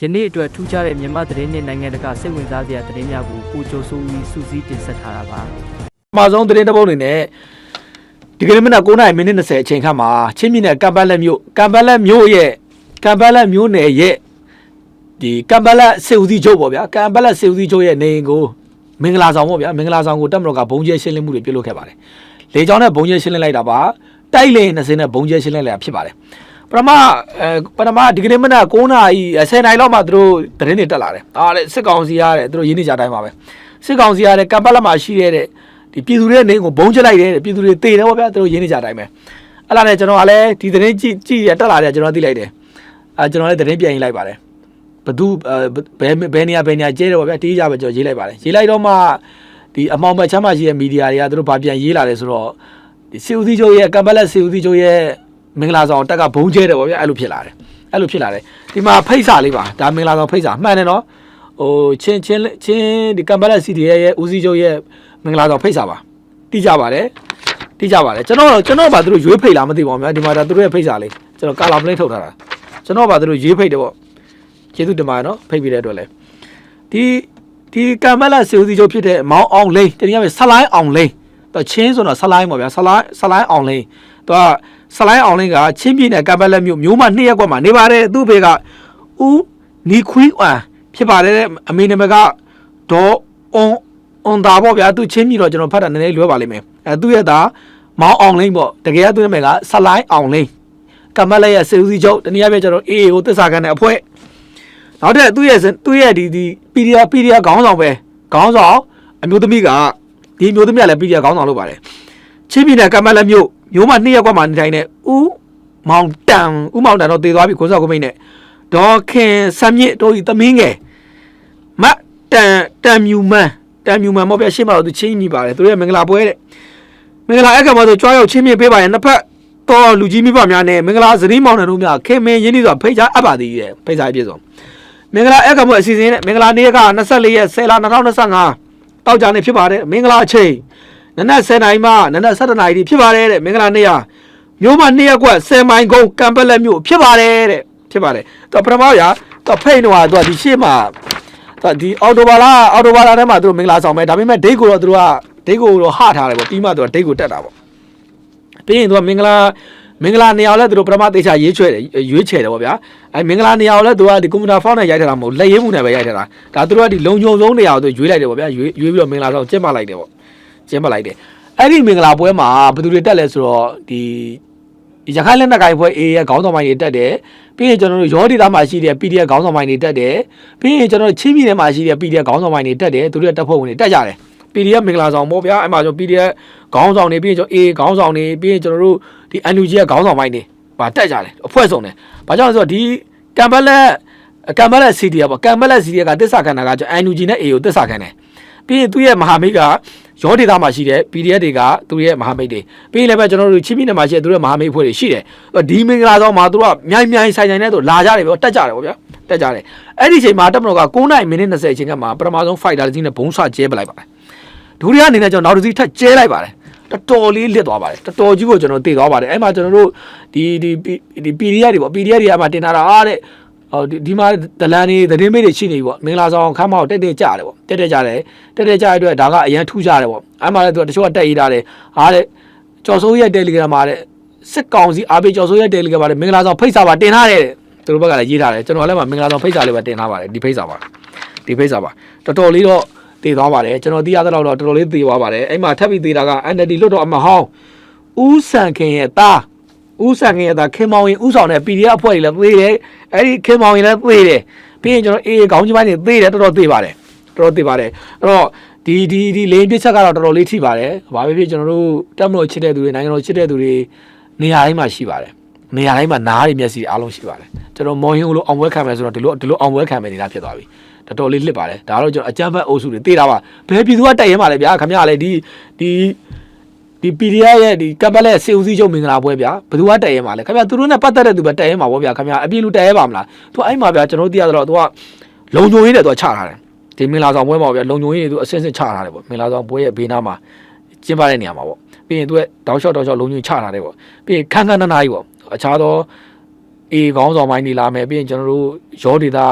ယနေ့အတွက်ထူးခြားတဲ့မြန်မာသတင်းနဲ့နိုင်ငံတကာစိတ်ဝင်စားစရာသတင်းများကိုကိုချိုဆိုဦးစူးစီးတင်ဆက်ထားတာပါအမှာဆုံးသတင်းတစ်ပုဒ်အနေနဲ့ဒီကနေ့မနက်9:30မိနစ်20အချိန်ခန့်မှာချင်းမြင့်နယ်ကမ်ပလက်မြို့ကမ်ပလက်မြို့ရဲ့ကမ်ပလက်မြို့နယ်ရဲ့ဒီကမ်ပလက်စေဦးစီးချုပ်ပေါ့ဗျာကမ်ပလက်စေဦးစီးချုပ်ရဲ့နေအိမ်ကိုမင်္ဂလာဆောင်ပေါ့ဗျာမင်္ဂလာဆောင်ကိုတက်မတော်ကဘုံကျဲရှင်းလင်းမှုတွေပြုလုပ်ခဲ့ပါတယ်လေကြောင်းနဲ့ဘုံကျဲရှင်းလင်းလိုက်တာပါတိုက်လေ20နဲ့ဘုံကျဲရှင်းလင်းလိုက်တာဖြစ်ပါတယ် ပထမအဲပထမဒီကနေ့မနက်9:00နာရီ10:00နာရီလောက်မှသူတို့သတင်းတွေတက်လာတယ်အားလေစစ်ကောင်စီရတဲ့သူတို့ရင်းနေကြတိုင်းပါပဲစစ်ကောင်စီရတဲ့ကမ်ပလက်မှာရှိရတဲ့ဒီပြည်သူတွေနေကိုဘုံချလိုက်တယ်တဲ့ပြည်သူတွေတေတယ်ဗောဗျာသူတို့ရင်းနေကြတိုင်းပဲအဲ့လာနဲ့ကျွန်တော်ကလည်းဒီသတင်းကြည့်ကြည့်ရတက်လာတယ်ကျွန်တော်သိလိုက်တယ်အဲကျွန်တော်လည်းသတင်းပြန်ရေးလိုက်ပါတယ်ဘသူဘယ်ဘယ်နေရာဘယ်နေရာကျဲတယ်ဗောဗျာတီးကြပဲကျွန်တော်ရေးလိုက်ပါတယ်ရေးလိုက်တော့မှဒီအမောင်ဘက်ချမ်းမရှိတဲ့မီဒီယာတွေကသူတို့ဗာပြန်ရေးလာတယ်ဆိုတော့ဒီစီဦးစီးချုပ်ရဲ့ကမ်ဘလက်စီဦးစီးချုပ်ရဲ့ မင်္ဂလာဆောင်တက်ကဘုံကျဲတယ်ဗောဗျာအဲ့လိုဖြစ်လာတယ်အဲ့လိုဖြစ်လာတယ်ဒီမှာဖိတ်စာလေးပါဒါမင်္ဂလာဆောင်ဖိတ်စာမှန်တယ်နော်ဟိုချင်းချင်းချင်းဒီကမ်ဘလက်စီတီရဲ့ဦးစီးချုပ်ရဲ့မင်္ဂလာဆောင်ဖိတ်စာပါတိကြပါတယ်တိကြပါတယ်ကျွန်တော်ကျွန်တော်ဘာသူတို့ရွေးဖိတ်လားမသိပါဘူးများဒီမှာဒါသူတို့ရဲ့ဖိတ်စာလေးကျွန်တော်ကာလာပလင်းထုတ်ထားတာကျွန်တော်ဘာသူတို့ရွေးဖိတ်တယ်ပေါ့ကျေးဇူးတင်ပါတယ်နော်ဖိတ်ပြီးတဲ့အတွက်လည်းဒီဒီကမ်မလာစီဦးစီချုပ်ဖြစ်တဲ့မောင်အောင်လိန်တနည်းအားဖြင့်ဆလိုင်းအောင်လိန်တော့ချင်းဆိုတော့ဆလိုင်းပေါ့ဗျာဆလိုင်းဆလိုင်းအောင်လိန်သူက ဆလိုင်းအောင်လိန်ကချင်းပြည်နယ်ကမ်မလာမြို့မျိုးမနှစ်ရက်ကွက်မှာနေပါတယ်သူ့ဘေကဦးနီခွီးအန်ဖြစ်ပါတယ်တဲ့အမေနာမည်ကဒေါ်အွန်အွန်တာပေါ့ဗျာသူချင်းပြည်တော့ကျွန်တော်ဖတ်တာနည်းနည်းလွဲပါလိမ့်မယ်အဲသူ့ရဲ့သားမောင်အောင်လိန်ပေါ့တကယ်ကသူ့နာမည်ကဆလိုင်းအောင်လိန်ကမ်မလာရဲ့စေဦးစီချုပ်တနည်းအားဖြင့်ကျွန်တော်အေးကိုသစ္စာခံတဲ့အဖွဲ့နောက်တဲ့သူ့ရဲ့သူ့ရဲ့ဒီဒီပီဒီယာပီဒီယာခေါင်းဆောင်ပဲခေါင်းဆောင်အမျိုးသမီးကဒီအမျိုးသမီးကလည်းပီဒီယာခေါင်းဆောင်လုပ်ပါတယ် ချင်းပြည်နယ်ကမ္ဘာလက်မြို့မျိုးမနှစ်ရက်ကွက်မှာနေထိုင်တဲ့ဦးမောင်တန်ဦးမောင်တန်တော့တည်သွားပြီကိုစောက်ကိုမိတ်နဲ့ဒေါ်ခင်ဆမ်မြင့်တို့ဤသမီးငယ်မတ်တန်တန်မြူမန်တန်မြူမန်မောပြရှင်းမတော့သူချင်းမိပါတယ်သူရဲ့မင်္ဂလာပွဲတဲ့မင်္ဂလာအခါမှာဆိုကြွားရောက်ချင်းမြင့်ပေးပါရင်နှစ်ဖက်တော်လူကြီးမိဘများနဲ့မင်္ဂလာဇနီးမောင်နှံတို့များခင်မင်းရင်းနှီးစွာဖိတ်ကြားအပ်ပါသည်ရဲ့ဖိတ်ကြားပြည့်စုံမင်္ဂလာအက်ကမှုအစီအစဉ်နဲ့မင်္ဂလာနေ့က24ရက်10လ2025တောက်ကြနေဖြစ်ပါတယ်မင်္ဂလာအချိန် နနက်10နာရီမှနနက်7နာရီထိဖြစ်ပါတယ်တဲ့မင်္ဂလာနေ့ဟာမျိုးမနေ့ရက်ကွက်10မိုင်ကုန်းကံပက်လက်မြို့ဖြစ်ပါတယ်တဲ့ဖြစ်ပါတယ်တော့ပထမရာတော့ဖိတ်တော့သူကဒီရှေ့မှာတော့ဒီအော်တိုဘာလာအော်တိုဘာလာထဲမှာသူတို့မင်္ဂလာဆောင်မယ်ဒါပေမဲ့ဒိတ်ကိုတော့သူတို့ကဒိတ်ကိုတော့ဟထားတယ်ပေါ့ပြီးမှသူကဒိတ်ကိုတက်တာပေါ့ပြီးရင်သူကမင်္ဂလာမင်္ဂလာနေရာကိုလည်းသူတို့ပထမသေချာရေးချွဲတယ်ရွေးချယ်တယ်ပေါ့ဗျာအဲမင်္ဂလာနေရာကိုလည်းသူကဒီကွန်ပျူတာဖောင်းနဲ့ရိုက်ထားတာမဟုတ်လက်ရေးမှုနဲ့ပဲရိုက်ထားတာဒါသူတို့ကဒီလုံခြုံဆုံးနေရာကိုသူရွေးလိုက်တယ်ပေါ့ဗျာရွေးရွေးပြီးတော့မင်္ဂလာဆောင်ကျင်းပလိုက်တယ်ပေါ့ ကျင်းပလိုက်တယ်အဲ့ဒီမင်္ဂလာပွဲမှာဘယ်သူတွေတက်လဲဆိုတော့ဒီရခိုင်လက်နက်ကိုင်ဖွဲ့ A ရဲ့ခေါင်းဆောင်ပိုင်းတွေတက်တယ်ပြီးရင်ကျွန်တော်တို့ရောဒေတာမှာရှိတဲ့ PDF ခေါင်းဆောင်ပိုင်းတွေတက်တယ်ပြီးရင်ကျွန်တော်တို့ချင်းပြည်နယ်မှာရှိတဲ့ PDF ခေါင်းဆောင်ပိုင်းတွေတက်တယ်သူတို့ရဲ့တပ်ဖွဲ့ဝင်တွေတက်ကြတယ် PDF မင်္ဂလာဆောင်ပေါ့ဗျာအဲ့မှာကျွန်တော် PDF ခေါင်းဆောင်တွေပြီးရင်ကျွန်တော် A ခေါင်းဆောင်တွေပြီးရင်ကျွန်တော်တို့ဒီ NUG ရဲ့ခေါင်းဆောင်ပိုင်းတွေဗာတက်ကြတယ်အဖွဲ့စုံတယ်ဘာကြောင့်လဲဆိုတော့ဒီကမ်ဘလက်ကမ်ဘလက် CD ပေါ့ကမ်ဘလက် CD ကတစ္ဆာခန္ဓာကကျွန်တော် NUG နဲ့ A ကိုတစ္ဆာခံတယ်ပြီးရင်သူ့ရဲ့မဟာမိတ်က ရောဒေတာမှာရှိတဲ့ PDF တွေကသူ့ရဲ့မဟာမိတ်တွေပြီးရင်လည်းပဲကျွန်တော်တို့ချင်းပြည်နယ်မှာရှိတဲ့သူ့ရဲ့မဟာမိတ်ဖွဲ့တွေရှိတယ်ဒီမင်္ဂလာဆောင်မှာသူတို့ကမြိုင်မြိုင်ဆိုင်ဆိုင်နဲ့သူလာကြတယ်ပြောတက်ကြတယ်ပေါ့ဗျာတက်ကြတယ်အဲ့ဒီအချိန်မှာတက်မတော်က9:30မိနစ်20အချိန်ကမှပထမဆုံး fighter တစ်စီးနဲ့ဘုံဆွကျဲပလိုက်ပါတယ်ဒုတိယအနေနဲ့ကျွန်တော်နောက်တစ်စီးထပ်ကျဲလိုက်ပါတယ်တော်တော်လေးလစ်သွားပါတယ်တော်တော်ကြီးကိုကျွန်တော်သိသွားပါတယ်အဲ့မှာကျွန်တော်တို့ဒီဒီဒီ PDF တွေပေါ့ PDF တွေအမှတင်ထားတာအားတဲ့ ဟိုဒီဒီမှာဒလန်တွေသတင်းမေးတွေရှိနေပြီပေါ့မင်္ဂလာဆောင်ခမ်းမအောင်တက်တက်ကြတယ်ပေါ့တက်တက်ကြတယ်တက်တက်ကြတဲ့အတွက်ဒါကအရန်ထူးကြတယ်ပေါ့အဲ့မှာလည်းသူကတချို့ကတက်ရေးထားတယ်အားတဲ့ကျော်စိုးရဲ့ Telegram မှာတဲ့စစ်ကောင်စီအားပေးကျော်စိုးရဲ့ Telegram မှာတဲ့မင်္ဂလာဆောင်ဖိတ်စာပါတင်ထားတယ်တဲ့သူတို့ဘက်ကလည်းရေးထားတယ်ကျွန်တော်လည်းမင်္ဂလာဆောင်ဖိတ်စာလေးပါတင်ထားပါတယ်ဒီဖိတ်စာပါဒီဖိတ်စာပါတော်တော်လေးတော့တည်သွားပါတယ်ကျွန်တော်သိရသလောက်တော့တော်တော်လေးတည်သွားပါတယ်အဲ့မှာထပ်ပြီးတည်တာက NLD လွတ်တော်အမဟောင်းဦးဆန်ခင်ရဲ့သား ဦးဆန်ခင်ရဲ့သားခင်မောင်ရင်ဦးဆောင်တဲ့ PDF အဖွဲ့တွေလည်းသေတယ်အဲ့ဒီခင်မောင်ရင်လည်းသေတယ်ပြီးရင်ကျွန်တော်အေးခေါင်းကြီးပိုင်းတွေသေတယ်တော်တော်သေပါတယ်တော်တော်သေပါတယ်အဲ့တော့ဒီဒီဒီလေပြစ်ချက်ကတော့တော်တော်လေးထိပါတယ်ဘာဖြစ်ဖြစ်ကျွန်တော်တို့တက်မလို့ချစ်တဲ့သူတွေနိုင်ငံတော်ချစ်တဲ့သူတွေနေရာတိုင်းမှာရှိပါတယ်နေရာတိုင်းမှာနားတွေမျက်စိတွေအားလုံးရှိပါတယ်ကျွန်တော်မော်ဟင်းလို့အောင်ပွဲခံမယ်ဆိုတော့ဒီလိုဒီလိုအောင်ပွဲခံမယ်နေတာဖြစ်သွားပြီတော်တော်လေးလစ်ပါတယ်ဒါတော့ကျွန်တော်အကြမ်းဖက်အုပ်စုတွေတေးတာပါဘယ်ပြည်သူကတိုက်ရဲမှာလဲဗျာခင်ဗျားလည်းဒီဒီဒီ PDF ရဲ့ဒီကပ်ပလက်စေဦးစီးချုပ်မင်္ဂလာပွဲဗျာဘယ်သူကတိုက်ရဲမှာလဲခင်ဗျာသူတို့နဲ့ပတ်သက်တဲ့သူပဲတိုက်ရဲမှာပေါ့ဗျာခင်ဗျာအပြည့်လူတိုက်ရဲပါမလားသူအဲ့မှာဗျာကျွန်တော်တို့သိရတော့သူကလုံခြုံရေးနဲ့သူကချထားတယ်ဒီမင်္ဂလာဆောင်ပွဲမှာဗျာလုံခြုံရေးတွေသူအစင်းစင်းချထားတယ်ပေါ့မင်္ဂလာဆောင်ပွဲရဲ့ဘေးနားမှာကျင်းပတဲ့နေရာမှာပေါ့ပြီးရင်သူကတောက်လျှောက်တောက်လျှောက်လုံခြုံရေးချထားတယ်ပေါ့ပြီးရင်ခန်းခန်းနားနားကြီးပေါ့အခြားသောအေကောင်းဆောင်ပိုင်းနေလာမယ်ပြီးရင်ကျွန်တော်တို့ရောဒေတာ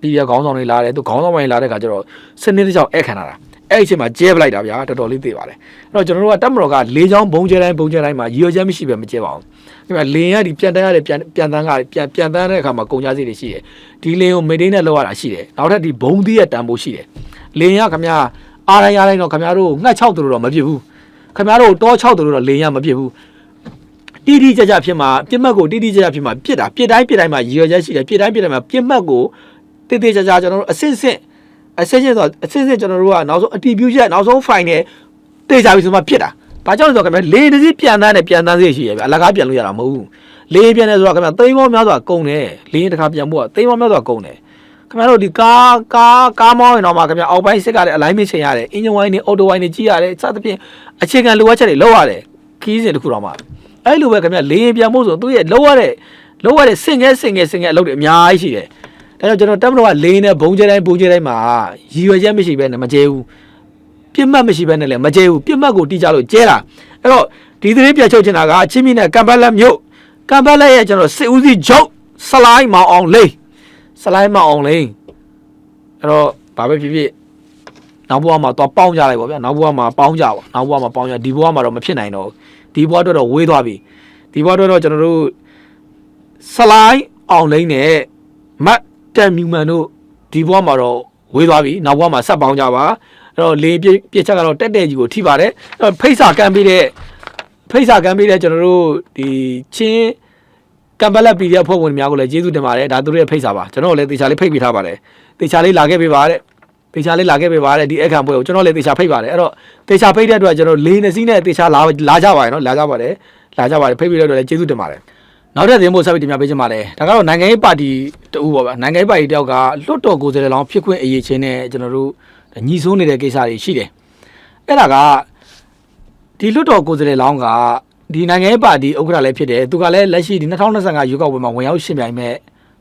ပြည်ရခေါင်းဆောင်တွေလာတယ်သူခေါင်းဆောင်ပိုင်းလာတဲ့ခါကျတော့စနစ်တစ်ချောင်းအဲ့ခံလာတာ အဲ့ဒီအချိန်မှာကျဲပလိုက်တာဗျာတော်တော်လေးသိပါတယ်အဲ့တော့ကျွန်တော်တို့ကတက်မတော်က၄ချောင်းဘုံကျဲတိုင်းဘုံကျဲတိုင်းမှာရည်ရွယ်ချက်မရှိပဲမကျဲပါဘူးဒီမှာလင်းရဒီပြန်တန်းရတဲ့ပြန်ပြန်တန်းကပြန်ပြန်တန်းတဲ့အခါမှာကုန်ကြစိတ်တွေရှိတယ်ဒီလင်းကိုမေဒိန်းနဲ့လောက်ရတာရှိတယ်နောက်ထပ်ဒီဘုံသီးရဲ့တန်ဖိုးရှိတယ်လင်းရခင်ဗျာအားတိုင်းအားတိုင်းတော့ခင်ဗျားတို့ငှက်6တူတော့မဖြစ်ဘူးခင်ဗျားတို့တော6တူတော့လင်းရမဖြစ်ဘူးတိတိကျကျဖြစ်မှာပြစ်မှတ်ကိုတိတိကျကျဖြစ်မှာပြစ်တာပြစ်တိုင်းပြစ်တိုင်းမှာရည်ရွယ်ချက်ရှိတယ်ပြစ်တိုင်းပြစ်တိုင်းမှာပြစ်မှတ်ကိုတိတိကျကျကျွန်တော်တို့အစစ်စစ် အစစ်စစ်ဆိုအစစ်စစ်ကျွန်တော်တို့ကနောက်ဆုံးအတီးပြူချက်နောက်ဆုံး file နဲ့တေချာပြီဆိုမှဖြစ်တာဘာကြောင့်လဲဆိုတော့ခင်ဗျလေတစ်စီးပြန်တန်းနဲ့ပြန်တန်းစိတ်ရှိရပြီအလကားပြန်လို့ရတာမဟုတ်ဘူးလေပြန်နေဆိုတော့ခင်ဗျသိန်းပေါင်းများစွာကုန်တယ်လေတစ်ခါပြန်ဖို့ကသိန်းပေါင်းများစွာကုန်တယ်ခင်ဗျားတို့ဒီကားကားကားမောင်းရင်တော့မှခင်ဗျာအောက်ပိုင်းစစ်ကလည်းအလိုင်းမချိန်ရတယ်အင်ဂျင်ဝိုင်းနဲ့အော်တိုဝိုင်းနဲ့ကြီးရတယ်စသဖြင့်အခြေခံလိုအပ်ချက်တွေလောက်ရတယ်ခီးစဉ်တစ်ခုတော့မှအဲ့လိုပဲခင်ဗျလေရင်ပြန်ဖို့ဆိုသူရဲ့လောရတဲ့လောရတဲ့စင်ငယ်စင်ငယ်စင်ငယ်အလုပ်တွေအများကြီးရှိတယ်။ ဒါကြောင့်ကျွန်တော်တက်မလို့ကလေရင်နဲ့ဘုံကျဲတိုင်းဘုံကျဲတိုင်းမှာရည်ရွယ်ချက်မရှိဘဲနဲ့မကျဲဘူး။ပြစ်မှတ်မရှိဘဲနဲ့လည်းမကျဲဘူး။ပြစ်မှတ်ကိုတိကျလို့ကျဲတာ။အဲ့တော့ဒီသတင်းပြချုပ်ချင်တာကအချင်းမြင့်နဲ့ကံပတ်လက်မြို့ကံပတ်လက်ရဲ့ကျွန်တော်စစ်ဦးစီးချုပ်ဆလိုင်းမောင်အောင်လိန်ဆလိုင်းမောင်အောင်လိန်အဲ့တော့ဘာပဲဖြစ်ဖြစ်နောက်ဘဝမှာတော့ပေါင်းကြလိုက်ပါဗျာနောက်ဘဝမှာပေါင်းကြပါနောက်ဘဝမှာပေါင်းကြဒီဘဝမှာတော့မဖြစ်နိုင်တော့ဘူးဒီဘဝအတွက်တော့ဝေးသွားပြီဒီဘဝအတွက်တော့ကျွန်တော်တို့ဆလိုင်းအောင်လိမ့်နဲ့မတ် တက်မြူမန်တို့ဒီဘဝမှာတော့ဝေးသွားပြီနောက်ဘဝမှာဆက်ပေါင်းကြပါအဲ့တော့လေပြပြချက်ကတော့တက်တဲ့ကြီးကိုထိပါတယ်အဲ့တော့ဖိတ်စာကမ်းပေးတဲ့ဖိတ်စာကမ်းပေးတဲ့ကျွန်တော်တို့ဒီချင်းကမ်ဘလက် PDF ဖွဲ့ဝင်များကိုလည်းကျေးဇူးတင်ပါတယ်ဒါသူတို့ရဲ့ဖိတ်စာပါကျွန်တော်တို့လည်းတေချာလေးဖိတ်ပေးထားပါတယ်တေချာလေးလာခဲ့ပေးပါတဲ့တေချာလေးလာခဲ့ပေးပါတယ်ဒီအခန့်ပွဲကိုကျွန်တော်လည်းတေချာဖိတ်ပါတယ်အဲ့တော့တေချာဖိတ်တဲ့အတွက်ကျွန်တော်လေးနှစ်စီးနဲ့တေချာလာလာကြပါတယ်နော်လာကြပါတယ်လာကြပါတယ်ဖိတ်ပြီးတဲ့အတွက်လည်းကျေးဇူးတင်ပါတယ် နောက်တဲ့သင်းဖို့ဆက်ပြီးတင်ပြပေးချင်ပါတယ်ဒါကတော့နိုင်ငံရေးပါတီတူပေါ့ဗျာနိုင်ငံရေးပါတီတယောက်ကလွတ်တော်ကိုယ်စားလှယ်လောင်းဖြစ်ခွင့်အရေးချင်းနဲ့ကျွန်တော်တို့ညီဆိုးနေတဲ့ကိစ္စတွေရှိတယ်အဲ့ဒါကဒီလွတ်တော်ကိုယ်စားလှယ်လောင်းကဒီနိုင်ငံရေးပါတီဥက္ကဋ္ဌလည်းဖြစ်တယ်သူကလည်းလက်ရှိဒီ2025ရွေးကောက်ပွဲမှာဝင်ရောက်ရှင်ပြိုင်မဲ့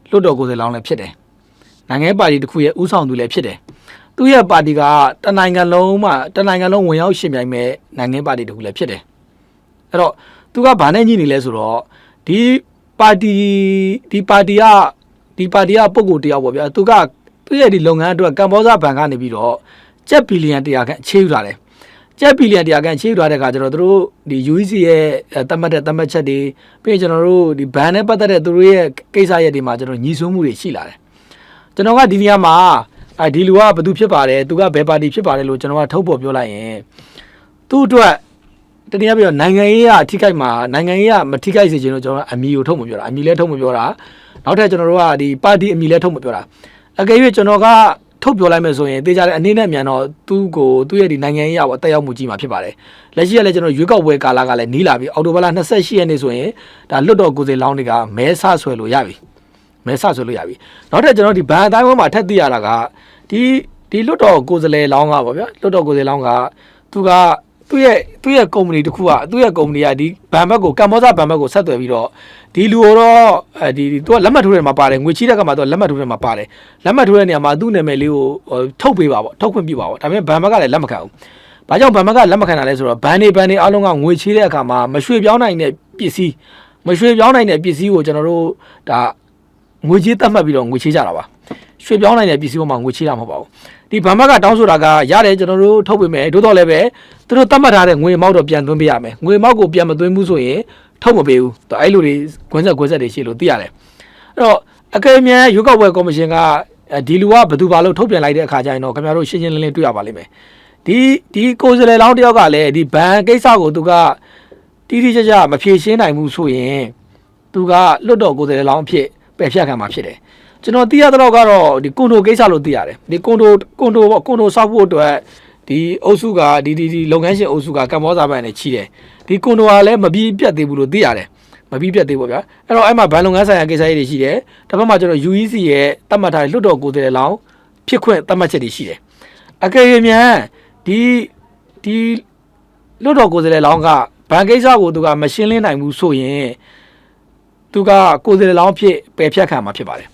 လွတ်တော်ကိုယ်စားလှယ်လောင်းလည်းဖြစ်တယ်နိုင်ငံရေးပါတီတစ်ခုရဲ့ဥဆောင်သူလည်းဖြစ်တယ်သူ့ရဲ့ပါတီကတနိုင်ငံလုံးမှာတနိုင်ငံလုံးဝင်ရောက်ရှင်ပြိုင်မဲ့နိုင်ငံပါတီတခုလည်းဖြစ်တယ်အဲ့တော့သူကဘာနဲ့ညှိနေလဲဆိုတော့ ဒီပါတီဒီပါတီကဒီပါတီကပုံကိုယ်တယောက်ပေါ့ဗျာသူကသူ့ရဲ့ဒီလုပ်ငန်းအတွက်ကမ္ဘောဇဘဏ်ကနေပြီးတော့ကျပ်ဘီလီယံ100ခန့်အခြေယူလာတယ်ကျပ်ဘီလီယံ100ခန့်အခြေယူလာတဲ့အခါကျတော့သူတို့ဒီ UEC ရဲ့အဲသတ်မှတ်တဲ့သတ်မှတ်ချက်တွေပြီးရင်ကျွန်တော်တို့ဒီဘဏ်နဲ့ပတ်သက်တဲ့သူတို့ရဲ့ကိစ္စရက်တွေမှာကျွန်တော်ညီဆွမှုတွေရှိလာတယ်ကျွန်တော်ကဒီနေရာမှာအဲဒီလူကဘသူဖြစ်ပါတယ်သူကဘယ်ပါတီဖြစ်ပါတယ်လို့ကျွန်တော်ကထုတ်ပေါ်ပြောလိုက်ရင်သူ့အတွက် တနည်းအားဖြင့်နိုင်ငံရေးကအထိခိုက်မှာနိုင်ငံရေးကမထိခိုက်စေချင်လို့ကျွန်တော်ကအမီကိုထုတ်မပြောတာအမီလည်းထုတ်မပြောတာနောက်ထပ်ကျွန်တော်တို့ကဒီပါတီအမီလည်းထုတ်မပြောတာအကယ်၍ကျွန်တော်ကထုတ်ပြောလိုက်မယ်ဆိုရင်တေချာတဲ့အနေနဲ့မြန်တော့သူ့ကိုသူ့ရဲ့ဒီနိုင်ငံရေးအရအတက်ရောက်မှုကြီးမှာဖြစ်ပါတယ်လက်ရှိကလည်းကျွန်တော်ရွေးကောက်ပွဲကာလကလည်းနီးလာပြီအော်တိုဘာလ28ရက်နေ့ဆိုရင်ဒါလွတ်တော်ကိုယ်စားလောင်းတွေကမဲဆဆွဲလို့ရပြီမဲဆဆိုလို့ရပြီနောက်ထပ်ကျွန်တော်ဒီဘန်အတိုင်းဝန်းမှာထပ်သိရတာကဒီဒီလွတ်တော်ကိုယ်စားလှယ်လောင်းကပေါ့ဗျာလွတ်တော်ကိုယ်စားလှယ်လောင်းကသူက သူ့ရဲ့သူ့ရဲ့ကုမ္ပဏီတစ်ခုကသူ့ရဲ့ကုမ္ပဏီကဒီဘန်ဘက်ကိုကမ္ဘောဇဘန်ဘက်ကိုဆက်သွယ်ပြီးတော့ဒီလူကိုတော့အဲဒီသူကလက်မှတ်ထိုးတဲ့မှာပါတယ်ငွေချီးတဲ့ကမှာသူကလက်မှတ်ထိုးတဲ့မှာပါတယ်လက်မှတ်ထိုးတဲ့နေရာမှာသူ့နာမည်လေးကိုထုတ်ပေးပါပေါ့ထုတ်ခွင့်ပြုပါပေါ့ဒါပေမဲ့ဘန်ဘက်ကလည်းလက်မခံဘူးဘာကြောင့်ဘန်ဘက်ကလက်မခံတာလဲဆိုတော့ဘန်နေဘန်နေအားလုံးကငွေချေးတဲ့အခါမှာမရွှေ့ပြောင်းနိုင်တဲ့ပစ္စည်းမရွှေ့ပြောင်းနိုင်တဲ့ပစ္စည်းကိုကျွန်တော်တို့ဒါငွေချေးတတ်မှတ်ပြီးတော့ငွေချေးကြတာပါ ရွှေပြောင်းနိုင်တဲ့ပစ္စည်းပေါ်မှာငွေချေးတာမဟုတ်ပါဘူးဒီဗန်ဘက်ကတောင်းဆိုတာကရတယ်ကျွန်တော်တို့ထုတ်ပေးမယ်သို့တော်လည်းပဲသူတို့တတ်မှတ်ထားတဲ့ငွေအမောက်တော့ပြန်သွင်းပေးရမယ်ငွေအမောက်ကိုပြန်မသွင်းဘူးဆိုရင်ထုတ်မပေးဘူးအဲ့လိုတွေခွန်းဆက်ခွန်းဆက်တွေရှိလို့သိရတယ်အဲ့တော့အကယ်၍ရွေးကောက်ပွဲကော်မရှင်ကဒီလူကဘယ်သူပါလို့ထုတ်ပြန်လိုက်တဲ့အခါကျရင်တော့ခင်ဗျားတို့ရှင်းရှင်းလင်းလင်းတွေ့ရပါလိမ့်မယ်ဒီဒီကိုယ်စလဲလောင်းတယောက်ကလည်းဒီဘန်ကိစ္စကိုသူကတိတိကျကျမဖြေရှင်းနိုင်ဘူးဆိုရင်သူကလွတ်တော်ကိုယ်စလဲလောင်းအဖြစ်ပယ်ဖြတ်ခံမှာဖြစ်တယ် ကျွန်တော်သိရတော့ကတော့ဒီကွန်ဒိုကိစ္စလို့သိရတယ်ဒီကွန်ဒိုကွန်ဒိုပေါ့ကွန်ဒိုဆောက်ဖို့အတွက်ဒီအုပ်စုကဒီဒီဒီလုပ်ငန်းရှင်အုပ်စုကကမ္ဘောဇာဘဏ်နဲ့ချီတယ်ဒီကွန်ဒိုကလည်းမပြီးပြတ်သေးဘူးလို့သိရတယ်မပြီးပြတ်သေးဘူးဗျာအဲ့တော့အဲ့မှာဘဏ်လုပ်ငန်းဆိုင်ရာကိစ္စတွေရှိတယ်တစ်ဖက်မှာကျွန်တော် UEC ရဲ့တတ်မှတ်ထားတဲ့လွတ်တော်ကိုယ်စားလှယ်လောင်းဖြစ်ခွင့်တတ်မှတ်ချက်တွေရှိတယ်အကယ်၍မြန်ဒီဒီလွတ်တော်ကိုယ်စားလှယ်လောင်းကဘဏ်ကိစ္စကိုသူကမရှင်းလင်းနိုင်ဘူးဆိုရင်သူကကိုယ်စားလှယ်လောင်းဖြစ်ပယ်ဖြတ်ခံမှာဖြစ်ပါတယ်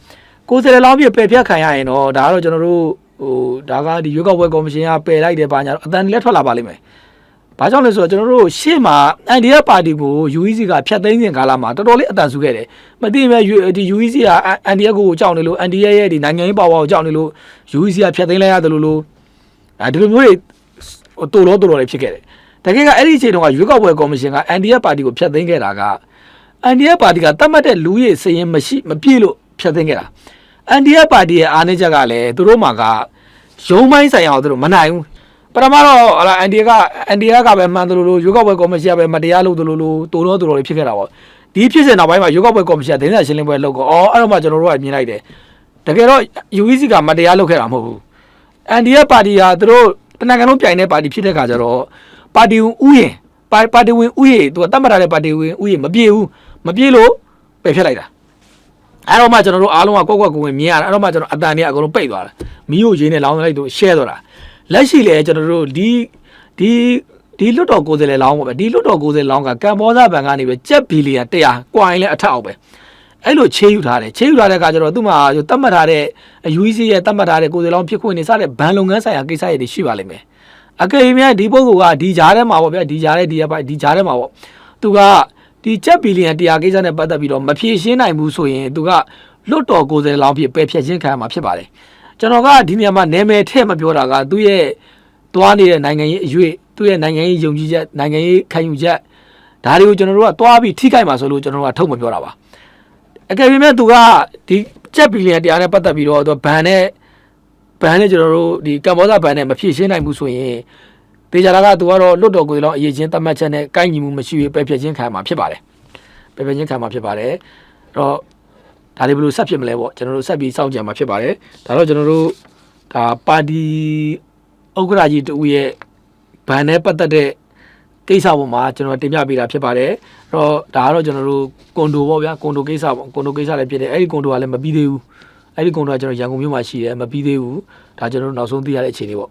ကိုယ်စားလှယ်လောင်းဖြစ်ပယ်ဖြတ်ခံရရင်တော့ဒါကတော့ကျွန်တော်တို့ဟိုဒါကဒီရွေးကောက်ပွဲကော်မရှင်ကပယ်လိုက်တယ်ပါညာတော့အတန်လက်ထွက်လာပါလိမ့်မယ်။ဘာဘာကြောင့်လဲဆိုတော့ကျွန်တော်တို့ရှေ့မှာ NDF ပါတီကို UEC ကဖျက်သိမ်းစဉ်ကာလမှာတော်တော်လေးအတန်ဆူခဲ့တယ်မသိမဲ့ U- ဒီ UEC က NDF ကိုကြောက်နေလို့ NDF ရဲ့ဒီနိုင်ငံရေးပါဝါကိုကြောက်နေလို့ UEC ကဖျက်သိမ်းလိုက်ရတယ်လို့လို့အဲဒီလိုမျိုးတွေဟိုတူလို့တူလို့တွေဖြစ်ခဲ့တယ်တကယ်ကအဲ့ဒီအချိန်တုန်းကရွေးကောက်ပွဲကော်မရှင်က NDF ပါတီကိုဖျက်သိမ်းခဲ့တာက NDF ပါတီကတတ်မှတ်တဲ့လူရည်စရင်မရှိမပြည့်လို့ ဖျက်သိမ်းခဲ့တာ NDF ပါတီရဲ့အားနည်းချက်ကလည်းသူတို့မှာကရုံးပိုင်းဆိုင်ရာကိုသူတို့မနိုင်ဘူးပထမတော့ဟလာ NDF က NDF ကပဲမှန်တယ်လို့လို့ရွေးကောက်ပွဲကော်မရှင်ကပဲမတရားလုပ်တယ်လို့လို့တူတော့တူတော့ဖြစ်ခဲ့တာပေါ့ဒီဖြစ်စဉ်နောက်ပိုင်းမှာရွေးကောက်ပွဲကော်မရှင်ကဒင်းစာရှင်းလင်းပွဲလုပ်ကောအော်အဲ့တော့မှကျွန်တော်တို့ကမြင်လိုက်တယ်တကယ်တော့ UEC ကမတရားလုပ်ခဲ့တာမဟုတ်ဘူး NDF ပါတီဟာသူတို့တနင်္ဂနွေပြိုင်တဲ့ပါတီဖြစ်တဲ့ခါကျတော့ပါတီဝင်ဥယျာဉ်ပါပါတီဝင်ဥယျာဉ်သူကတတ်မှတ်ထားတဲ့ပါတီဝင်ဥယျာဉ်မပြေဘူးမပြေလို့ပယ်ဖျက်လိုက်တာ အဲ့တော့မှကျွန်တော်တို့အားလုံးကကွက်ကွက်ကိုဝင်မြင်ရတာအဲ့တော့မှကျွန်တော်အတန်တွေကအကုန်လုံးပိတ်သွားတာမီးကိုရင်းနဲ့လောင်းလိုက်သူ share သွားတာလက်ရှိလေကျွန်တော်တို့ဒီဒီဒီလွတ်တော်ကိုယ်စားလှယ်လောင်းပေါ့ဗျဒီလွတ်တော်ကိုယ်စားလှယ်လောင်းကကမ္ဘောဇဘဏ်ကနေပဲကျပ်ဘီလီယံ100ကွာရင်လည်းအထက်အောက်ပဲအဲ့လိုချေးယူထားတယ်ချေးယူထားတဲ့အခါကျတော့သူ့မှာတတ်မှတ်ထားတဲ့ UEC ရဲ့တတ်မှတ်ထားတဲ့ကိုယ်စားလောင်းဖြစ်ခွင့်နေစတဲ့ဘဏ်လုပ်ငန်းဆိုင်ရာကိစ္စတွေရှိပါလိမ့်မယ်အကယ်၍များဒီပုဂ္ဂိုလ်ကဒီကြားထဲမှာပေါ့ဗျာဒီကြားထဲဒီရပါဒီကြားထဲမှာပေါ့သူက ဒီချက်ဘီလီယံ100ကိစ္စနဲ့ပတ်သက်ပြီးတော့မဖြေရှင်းနိုင်ဘူးဆိုရင်သူကလွတ်တော်ကိုယ်စားလောင်းဖြစ်ပယ်ဖြတ်ခြင်းခံရမှာဖြစ်ပါတယ်ကျွန်တော်ကဒီနေရာမှာနာမည်ထည့်မပြောတာကသူ့ရဲ့သွားနေတဲ့နိုင်ငံရေးအရွေ့သူ့ရဲ့နိုင်ငံရေးယုံကြည်ချက်နိုင်ငံရေးခံယူချက်ဒါတွေကိုကျွန်တော်တို့ကသွားပြီးထိခိုက်မှာဆိုလို့ကျွန်တော်တို့ကထုတ်မပြောတာပါအကယ်၍မဲ့သူကဒီချက်ဘီလီယံတရားနဲ့ပတ်သက်ပြီးတော့သူဘန်နဲ့ဘန်နဲ့ကျွန်တော်တို့ဒီကမ္ဘောဇဘန်နဲ့မဖြည့်ရှင်းနိုင်ဘူးဆိုရင် တေချာတာကသူကတော့လွတ်တော်ကိုယ်လောအရေးချင်းတတ်မှတ်ချက်နဲ့ကိုက်ညီမှုမရှိဘဲပယ်ဖြတ်ခြင်းခံမှာဖြစ်ပါတယ်ပယ်ဖြတ်ခြင်းခံမှာဖြစ်ပါတယ်အဲ့တော့ဒါလေးဘယ်လိုဆက်ဖြစ်မလဲပေါ့ကျွန်တော်တို့ဆက်ပြီးစောင့်ကြံမှာဖြစ်ပါတယ်ဒါတော့ကျွန်တော်တို့ဒါပါတီဥက္ကရာကြီးတူရဲ့ဘန်နဲ့ပတ်သက်တဲ့ကိစ္စပေါ်မှာကျွန်တော်တင်ပြပေးတာဖြစ်ပါတယ်အဲ့တော့ဒါကတော့ကျွန်တော်တို့ကွန်ဒိုပေါ့ဗျာကွန်ဒိုကိစ္စပေါ့ကွန်ဒိုကိစ္စလည်းဖြစ်တယ်အဲ့ဒီကွန်ဒိုကလည်းမပြီးသေးဘူးအဲ့ဒီကွန်ဒိုကကျွန်တော်ရန်ကုန်မြို့မှာရှိတယ်မပြီးသေးဘူးဒါကျွန်တော်တို့နောက်ဆုံးသိရတဲ့အခြေအနေပေါ့